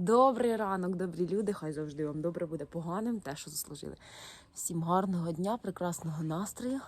Добрий ранок, добрі люди. Хай завжди вам добре буде поганим, те, що заслужили. Всім гарного дня, прекрасного настрою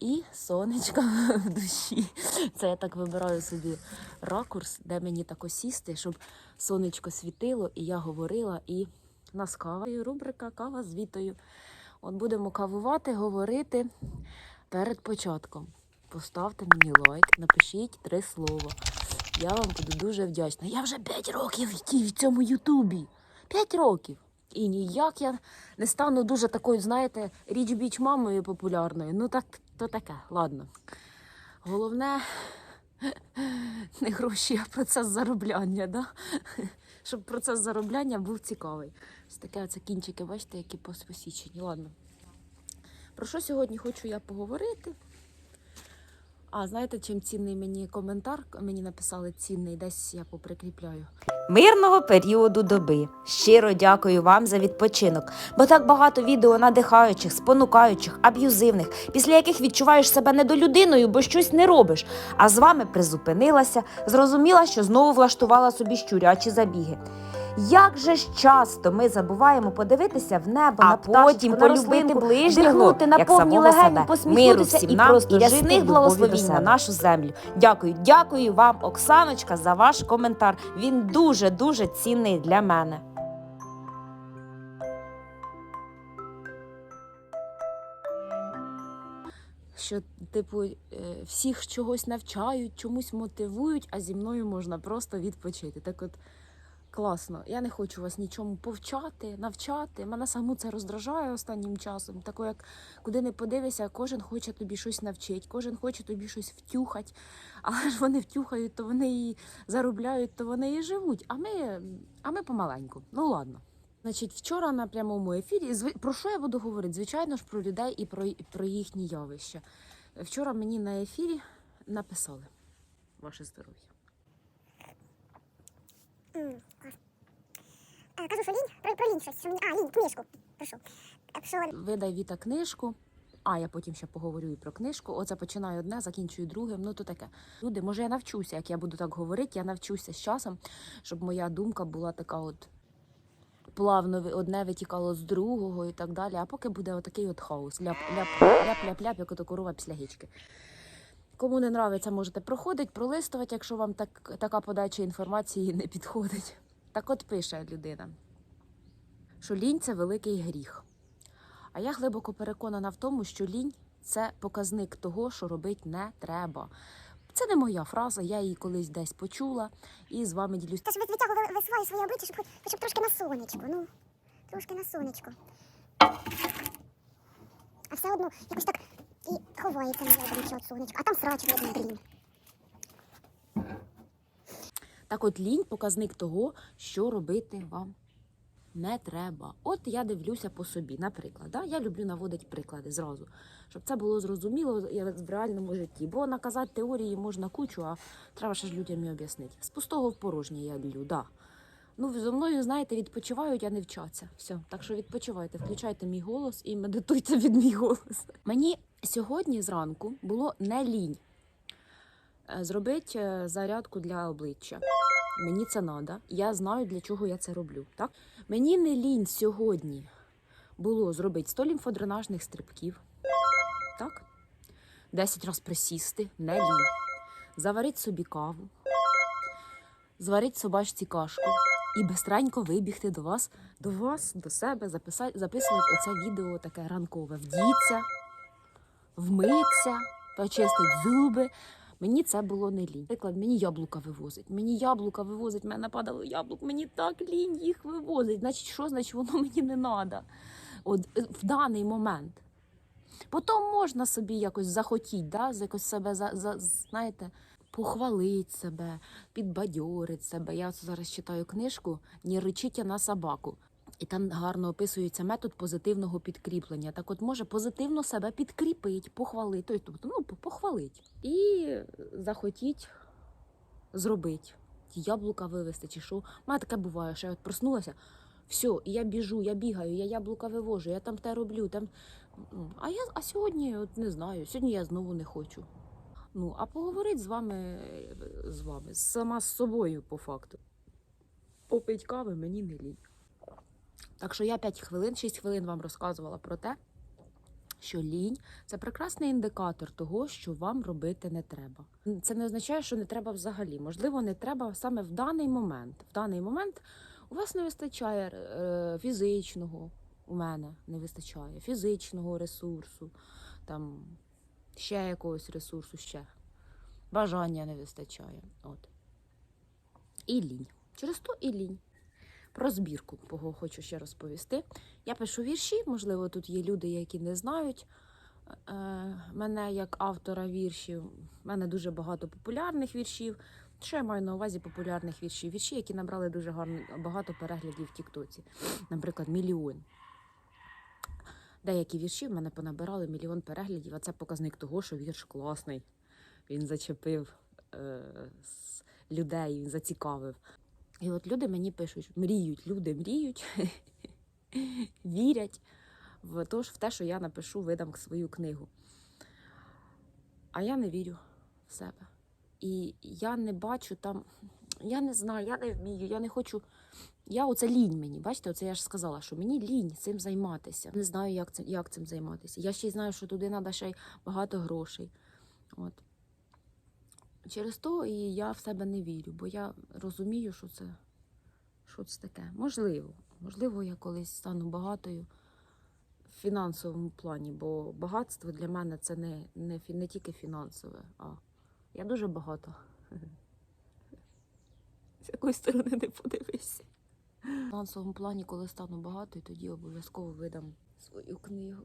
і сонечка в душі. Це я так вибираю собі ракурс, де мені так сісти, щоб сонечко світило, і я говорила, і нас кава. Рубрика Кава з Вітою. От будемо кавувати, говорити перед початком. Поставте мені лайк, напишіть три слова. Я вам буду дуже вдячна. Я вже 5 років в цьому Ютубі. 5 років. І ніяк я не стану дуже такою, знаєте, річ біч мамою популярною. Ну так, то таке, ладно. Головне не гроші, а процес заробляння, да? щоб процес заробляння був цікавий. Ось таке оце кінчики, бачите, які поспосічені. Ладно. Про що сьогодні хочу я поговорити? А знаєте, чим цінний мені коментар? Мені написали цінний, десь я поприкріпляю. Мирного періоду доби. Щиро дякую вам за відпочинок, бо так багато відео надихаючих, спонукаючих, аб'юзивних, після яких відчуваєш себе недолюдиною, бо щось не робиш. А з вами призупинилася, зрозуміла, що знову влаштувала собі щурячі забіги. Як же ж часто ми забуваємо подивитися в небо, А на пташечку, потім на полюбити ближнього, на як повні легені, посміхнутися всім і нам просто і ясних в любові до благословінь на нашу землю. Дякую, дякую вам, Оксаночка, за ваш коментар. Він дуже дуже цінний для мене. що, типу, е, всіх чогось навчають, чомусь мотивують, а зі мною можна просто відпочити. Так от класно. Я не хочу вас нічому повчати, навчати. Мене саму це роздражає останнім часом. Тако, як куди не подивися, кожен хоче тобі щось навчити, кожен хоче тобі щось втюхати. Але ж вони втюхають, то вони і заробляють, то вони і живуть. А ми, а ми помаленьку. Ну ладно. Значить, вчора на прямому ефірі про що я буду говорити? Звичайно ж, про людей і про, про їхні явища. Вчора мені на ефірі написали ваше здоров'я. Кажу, що лінь, про, про лінь щось. Що мені... А, лінь, книжку. Прошу. Видай Віта книжку. А я потім ще поговорю і про книжку. Оце починаю одне, закінчую другим. Ну то таке. Люди, може, я навчуся, як я буду так говорити, я навчуся з часом, щоб моя думка була така от плавно одне витікало з другого і так далі. А поки буде отакий от хаос. Ляп, ляп, ляп, ляп, ляп, як ото корова після гічки. Кому не нравиться, можете проходити, пролистувати, якщо вам так, така подача інформації не підходить. Так от пише людина, що лінь це великий гріх. А я глибоко переконана в тому, що лінь це показник того, що робити не треба. Це не моя фраза, я її колись десь почула і з вами ділюсь. Та ж витягував висуваю своє обличчя, щоб, хоч- щоб трошки на сонечку. Ну, трошки на сонечку. А все одно якось так і ховається моє обличчя від сонечка. А там срач видно, блін. Так от лінь показник того, що робити вам не треба. От я дивлюся по собі, наприклад. Да? Я люблю наводити приклади зразу, щоб це було зрозуміло в реальному житті. Бо наказати теорії можна кучу, а треба ще ж людям і об'яснити. З пустого в порожнє я лю, да. Ну, зо мною, знаєте, відпочивають, а не вчаться. Все. Так що відпочивайте, включайте мій голос і медитуйте від мій голос. Мені сьогодні зранку було не лінь е, зробити е, зарядку для обличчя. Мені це треба. Я знаю, для чого я це роблю. Так? Мені не лінь сьогодні було зробити 100 лімфодренажних стрибків. Так? 10 разів присісти, не лінь. Заварити собі каву, зварити собачці кашку і бистренько вибігти до вас, до вас, до себе, записувати оце відео таке ранкове. Вдіться, вмиться, почистить зуби. Мені це було не лінь. Наприклад, мені яблука вивозить. Мені яблука вивозить, мене нападало яблук, мені так лінь їх вивозить. Значить, що значить воно мені не треба? От е, в даний момент. Потім можна собі якось захотіти, да? якось себе за, за, знаєте, похвалити себе, підбадьорити себе. Я зараз читаю книжку «Не речіть на собаку. І там гарно описується метод позитивного підкріплення. Так от може позитивно себе підкріпить, похвалити, тобто ну, похвалить. І захотіть зробити. Яблука вивезти чи що. Мене таке буває, що я от проснулася, все, я біжу, я бігаю, я яблука вивожу, я там те роблю. Там... А я а сьогодні от не знаю, сьогодні я знову не хочу. Ну, а поговорити з вами, з вами, сама з собою по факту. попити кави мені не лінь. Так що я 5 хвилин, 6 хвилин вам розказувала про те, що лінь це прекрасний індикатор того, що вам робити не треба. Це не означає, що не треба взагалі. Можливо, не треба саме в даний момент. В даний момент у вас не вистачає е, фізичного, у мене не вистачає фізичного ресурсу, там ще якогось ресурсу, ще бажання не вистачає. От. І лінь. Через то і лінь. Про збірку кого хочу ще розповісти. Я пишу вірші, можливо, тут є люди, які не знають е, мене як автора віршів. У мене дуже багато популярних віршів. Що я маю на увазі популярних віршів? Вірші, які набрали дуже гарно, багато переглядів в Тіктоці. Наприклад, мільйон. Деякі вірші в мене понабирали мільйон переглядів, а це показник того, що вірш класний. Він зачепив е, людей, він зацікавив. І от люди мені пишуть, мріють, люди мріють, вірять в те, в те, що я напишу, видам свою книгу. А я не вірю в себе. І я не бачу там, я не знаю, я не вмію, я не хочу. Я оце лінь мені, бачите, оце я ж сказала, що мені лінь цим займатися. Не знаю, як цим, як цим займатися. Я ще й знаю, що туди треба ще й багато грошей. От. Через то і я в себе не вірю, бо я розумію, що це, що це таке. Можливо, можливо, я колись стану багатою в фінансовому плані, бо багатство для мене це не, не, не тільки фінансове, а я дуже багата. З якої сторони не подивися. В фінансовому плані, коли стану багатою, тоді обов'язково видам свою книгу.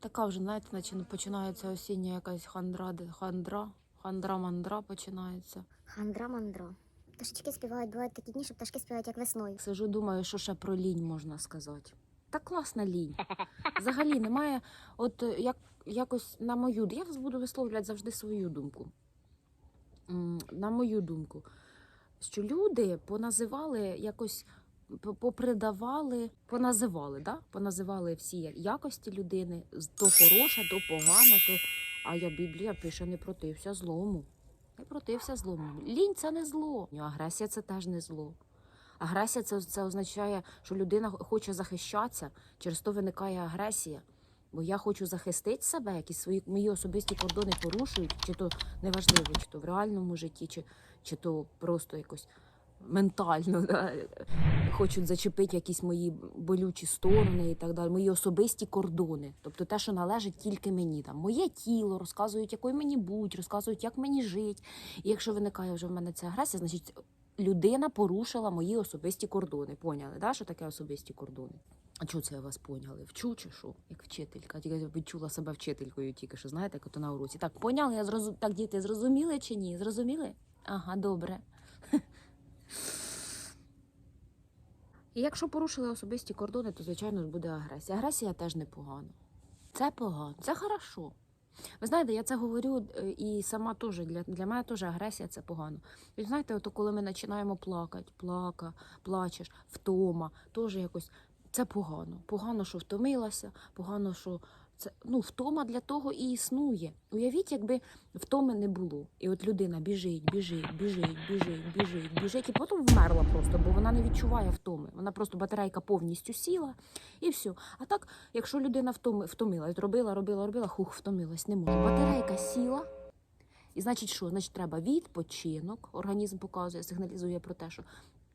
Така вже, знаєте, наче починається осіння якась хандра, хандра, хандра-мандра починається. Хандра-мандра. Пташечки співають, бувають такі дні, що пташки співають як весною. Сижу, думаю, що ще про лінь можна сказати. Та класна лінь. Взагалі немає, от як, якось на мою я буду висловлювати завжди свою думку. На мою думку, що люди поназивали якось. Попридавали, поназивали, да? поназивали всі якості людини, то хороше, то погане, то. А я Біблія пише, не протився злому. Не протився злому. Лінь це не зло. Агресія це теж не зло. Агресія це, це означає, що людина хоче захищатися, через то виникає агресія. Бо я хочу захистити себе, якісь свої мої особисті кордони порушують, чи то неважливо, чи то в реальному житті, чи, чи то просто якось ментально да, хочуть зачепити якісь мої болючі сторони і так далі, мої особисті кордони. Тобто те, що належить тільки мені. Там моє тіло, розказують, якою мені будь, розказують, як мені жити. І якщо виникає вже в мене ця агресія, значить людина порушила мої особисті кордони. Поняли, да, що таке особисті кордони? А чого це я вас поняли? Вчу чи що? Як вчителька? Тільки відчула себе вчителькою, тільки що знаєте, як ото на уроці. Так, поняли, я зрозу... так, діти, зрозуміли чи ні? Зрозуміли? Ага, добре. І якщо порушили особисті кордони, то звичайно буде агресія. Агресія теж непогано. Це погано, це хорошо. Ви знаєте, я це говорю е, і сама теж для, для мене теж агресія це погано. Ви знаєте, от коли ми починаємо плакати, плака, плачеш, втома, теж якось це погано. Погано, що втомилася, погано, що це ну, втома для того і існує. Уявіть, якби втоми не було. І от людина біжить, біжить, біжить, біжить, біжить, біжить, і потім вмерла просто, бо вона не відчуває втоми. Вона просто батарейка повністю сіла і все. А так, якщо людина втоми, втомилась, робила, робила, робила, хух, втомилась, не може. Батарейка сіла. І значить, що? Значить, треба відпочинок. Організм показує, сигналізує про те, що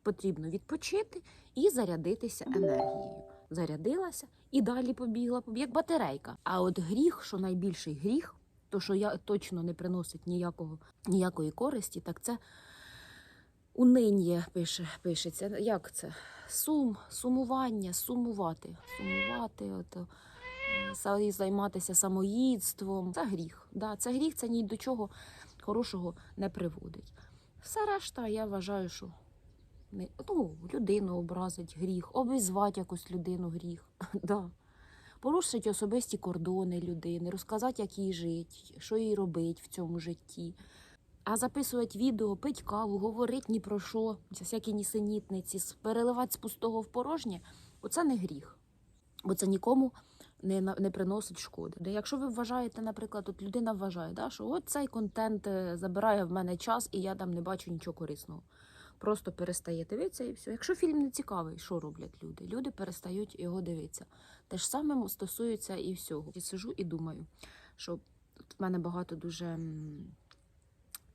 потрібно відпочити і зарядитися енергією. Зарядилася і далі побігла, як батарейка. А от гріх, що найбільший гріх, то що я точно не приносить ніякого, ніякої користі, так це униння пише, пишеться. Як це? Сум, сумування, сумувати, сумувати, ото, е, займатися самоїдством. Це гріх. Да, це гріх, це ні до чого хорошого не приводить. Все решта, я вважаю, що ну, людину образить гріх, обізвати якусь людину гріх. да. Порушить особисті кордони людини, розказати, як їй жити, що їй робити в цьому житті. А записувати відео, пить каву, говорить ні про що, всякі нісенітниці, переливати з пустого в порожнє, оце не гріх. Бо це нікому не, не приносить шкоди. Якщо ви вважаєте, наприклад, от людина вважає, да, що от цей контент е, забирає в мене час, і я там не бачу нічого корисного. Просто перестає дивитися і все. Якщо фільм не цікавий, що роблять люди? Люди перестають його дивитися. Те ж саме стосується і всього. Я сижу і думаю, що в мене багато дуже.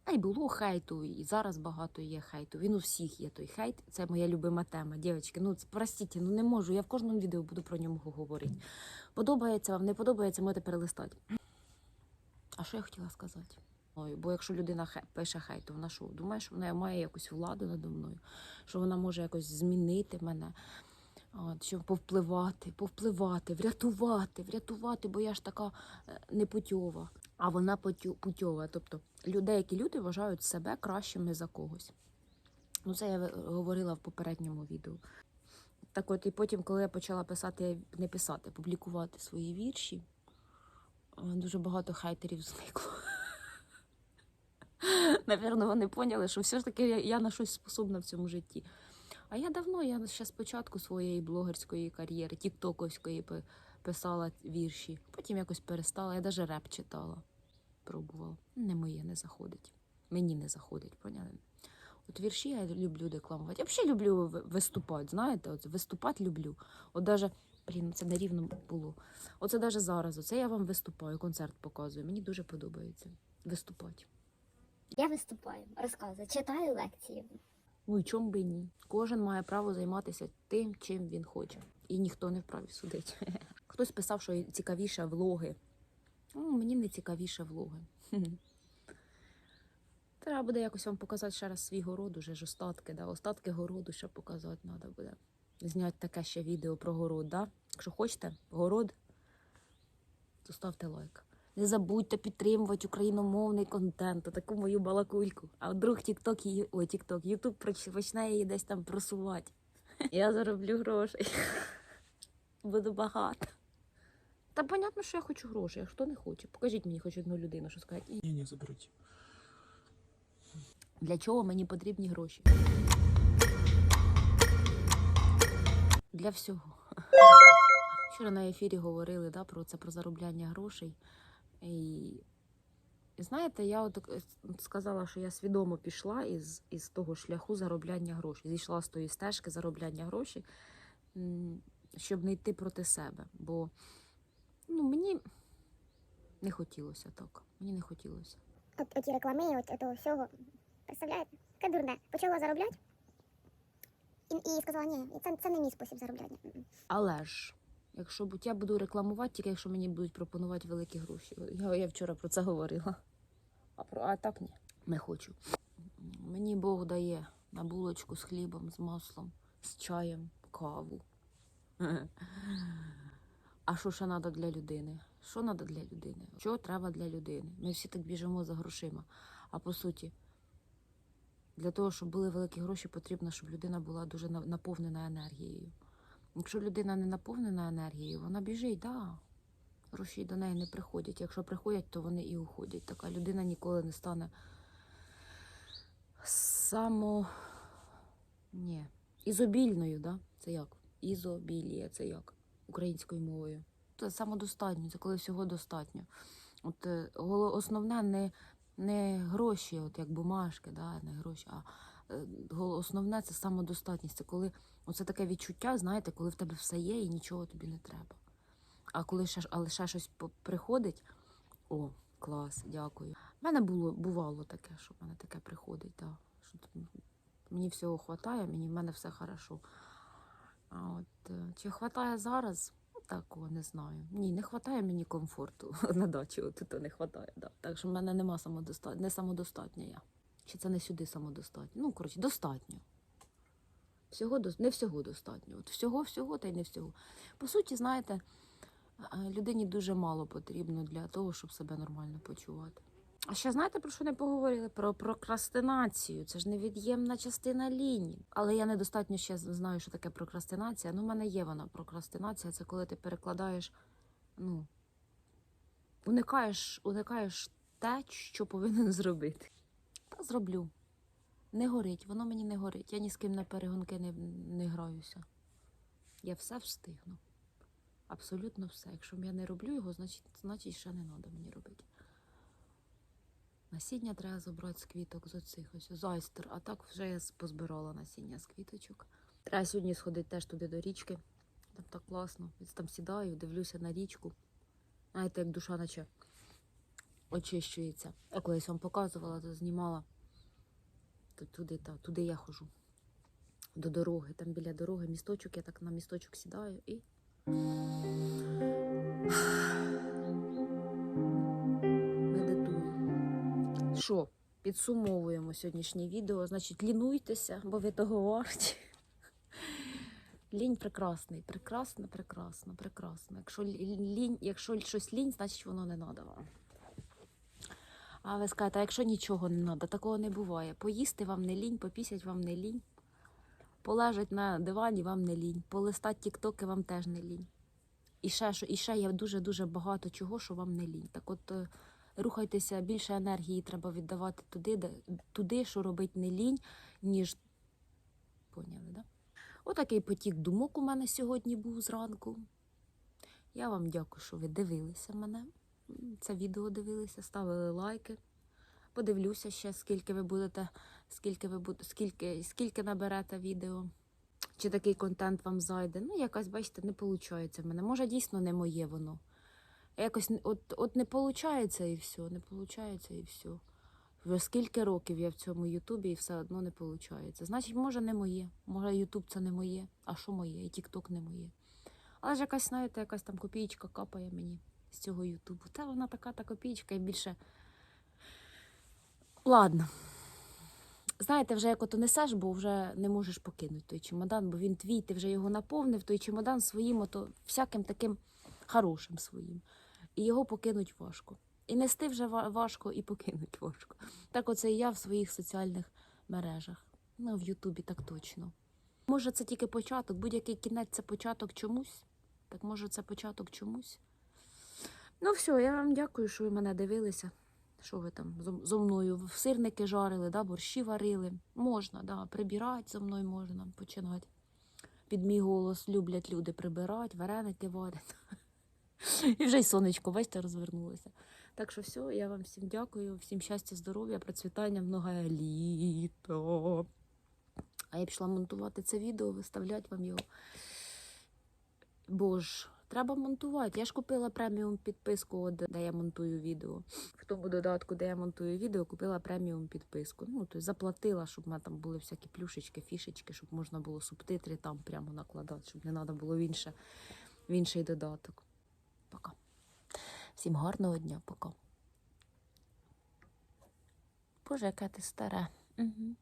А й було хейту, і зараз багато є хейту. Він у всіх є той хейт. Це моя любима тема. Дівчатки, ну простіть, ну не можу. Я в кожному відео буду про нього говорити. Подобається вам, не подобається, можете перелистати. А що я хотіла сказати? Бо якщо людина пише хейт, то вона що, думає, що вона має якусь владу надо мною, що вона може якось змінити мене, от, щоб повпливати, повпливати, врятувати, врятувати, бо я ж така е, непутьова. А вона путьова. Тобто які люди вважають себе кращими за когось. Ну, це я говорила в попередньому відео. Так от, і потім, коли я почала писати, не писати, публікувати свої вірші, е, дуже багато хейтерів зникло. Напевно, вони поняли, що все ж таки я, на щось способна в цьому житті. А я давно, я ще з початку своєї блогерської кар'єри, тіктоковської писала вірші. Потім якось перестала. Я навіть реп читала. Пробувала. Не моє не заходить. Мені не заходить, поняли? От вірші я люблю декламувати. Я взагалі люблю виступати, знаєте, от виступати люблю. От даже, блін, це нерівно було. Оце навіть зараз. Оце я вам виступаю, концерт показую. Мені дуже подобається виступати. Я виступаю, розказую, читаю лекції. Ну і чому би ні? Кожен має право займатися тим, чим він хоче. І ніхто не вправі судити. Хтось писав, що цікавіше влоги. Ну, мені не цікавіше влоги. Треба буде якось вам показати ще раз свій город, уже ж остатки, да? остатки городу ще показати треба буде. Зняти таке ще відео про город, да? Якщо хочете, город, то ставте лайк. Не забудьте підтримувати україномовний контент, таку мою балакульку. А вдруг TikTok її, ой, TikTok, YouTube почне її десь там просувати. Я зароблю грошей. Буду багата. Та понятно, що я хочу грошей, а хто не хоче. Покажіть мені хоч одну людину, що сказати. «Ні». Ні, ні, заберуть. Для чого мені потрібні гроші? Для всього. Вчора на ефірі говорили да, про це, про заробляння грошей. І, знаєте, я от е, сказала, що я свідомо пішла із, із того шляху заробляння грошей. Зійшла з тої стежки заробляння грошей, щоб не йти проти себе. Бо ну, мені не хотілося так. Мені не хотілося. От оті реклами, от того всього. Представляєте? Таке дурне. Почала заробляти. І, і сказала, ні, це, це не мій спосіб заробляти. М-м. Але ж, якщо будь я буду рекламувати, тільки якщо мені будуть пропонувати великі гроші. Я, я вчора про це говорила. А, про, а так ні, не хочу. Мені Бог дає на булочку з хлібом, з маслом, з чаєм, каву. А що ще треба для людини? Що треба для людини? Що треба для людини? Ми всі так біжимо за грошима. А по суті, для того, щоб були великі гроші, потрібно, щоб людина була дуже наповнена енергією. Якщо людина не наповнена енергією, вона біжить, да. Гроші до неї не приходять. Якщо приходять, то вони і уходять. Така людина ніколи не стане само. Ні. Ізобільною, да? Це як? Ізобілія, це як? Українською мовою. Це самодостатньо, це коли всього достатньо. От е, основне не, не гроші, от як бумажки, да? не гроші, а основне це самодостатність. Це коли Оце таке відчуття, знаєте, коли в тебе все є і нічого тобі не треба. А коли ще, але ще щось приходить, о, клас, дякую. У мене було, бувало таке, що в мене таке приходить, да, що мені всього вистачає, мені в мене все хорошо. А от е, чи вистачає зараз? Такого не знаю. Ні, не вистачає мені комфорту на дачі, от то не вистачає. Да. Так що в мене нема самодоста... не самодостатня я. Чи це не сюди самодостатньо? Ну, коротше, достатньо. Всього не всього достатньо. От всього, всього та й не всього. По суті, знаєте, е, людині дуже мало потрібно для того, щоб себе нормально почувати. А ще знаєте, про що не поговорили? Про прокрастинацію. Це ж невід'ємна частина лінії. Але я недостатньо ще знаю, що таке прокрастинація. Ну, в мене є вона прокрастинація. Це коли ти перекладаєш, ну, уникаєш, уникаєш те, що повинен зробити. Та зроблю. Не горить, воно мені не горить. Я ні з ким на перегонки не, не граюся. Я все встигну. Абсолютно все. Якщо я не роблю його, значить, значить ще не треба мені робити. Насіння треба забрати з квіток з оцих ось з айстер, а так вже я позбирала насіння з квіточок. Треба сьогодні сходити теж туди до річки. Там так класно. Я Там сідаю, дивлюся на річку. Знаєте, як душа наче очищується. Я колись вам показувала, то знімала. То туди, та, туди я ходжу. До дороги. Там біля дороги місточок, я так на місточок сідаю і. Медитую. Що? Підсумовуємо сьогоднішнє відео. Значить, лінуйтеся, бо ви того варті. Лінь прекрасний, прекрасно, прекрасно, прекрасно. Якщо лінь, якщо щось лінь, значить воно не треба вам. А ви скажете, а якщо нічого не треба, такого не буває. Поїсти вам не лінь, попісять вам не лінь, полежать на дивані вам не лінь, полистати тіктоки вам теж не лінь. І ще, що- і ще є дуже-дуже багато чого, що вам не лінь. Так от е, рухайтеся, більше енергії треба віддавати туди, де, туди, що робить не лінь, ніж. Поняли, да? Отакий потік думок у мене сьогодні був зранку. Я вам дякую, що ви дивилися мене. Це відео дивилися, ставили лайки. Подивлюся ще, скільки ви будете, скільки ви будете, скільки, скільки наберете відео. Чи такий контент вам зайде. Ну, якось, бачите, не виходить в мене. Може, дійсно не моє воно. Якось от, от не виходить і все, не виходить і все. Вже скільки років я в цьому Ютубі і все одно не виходить. Значить, може, не моє. Може, Ютуб це не моє. А що моє? І Тікток не моє. Але ж якась, знаєте, якась там копійка капає мені з цього Ютубу. Та вона така та копійка і більше. Ладно. Знаєте, вже як ото несеш, бо вже не можеш покинути той чемодан, бо він твій, ти вже його наповнив, той чемодан своїм, ото всяким таким хорошим своїм. І його покинуть важко. І нести вже важко, і покинуть важко. Так оце і я в своїх соціальних мережах. Ну, в Ютубі так точно. Може, це тільки початок, будь-який кінець це початок чомусь. Так може, це початок чомусь. Ну, все, я вам дякую, що ви мене дивилися. Що ви там зо- мною сирники жарили, да, борщі варили. Можна, да, прибирати зо мною можна починати. Під мій голос люблять люди прибирати, вареники варять. І вже й сонечко, бачите, розвернулося. Так що все, я вам всім дякую, всім щастя, здоров'я, процвітання, много літо. А я пішла монтувати це відео, виставляти вам його. Бо ж, треба монтувати. Я ж купила преміум підписку, де я монтую відео. В тому додатку, де я монтую відео, купила преміум підписку. Ну, тобто заплатила, щоб в мене там були всякі плюшечки, фішечки, щоб можна було субтитри там прямо накладати, щоб не треба було в, інше, в інший додаток. Пока. Всім гарного дня, пока. Боже, яке ти старе. Угу.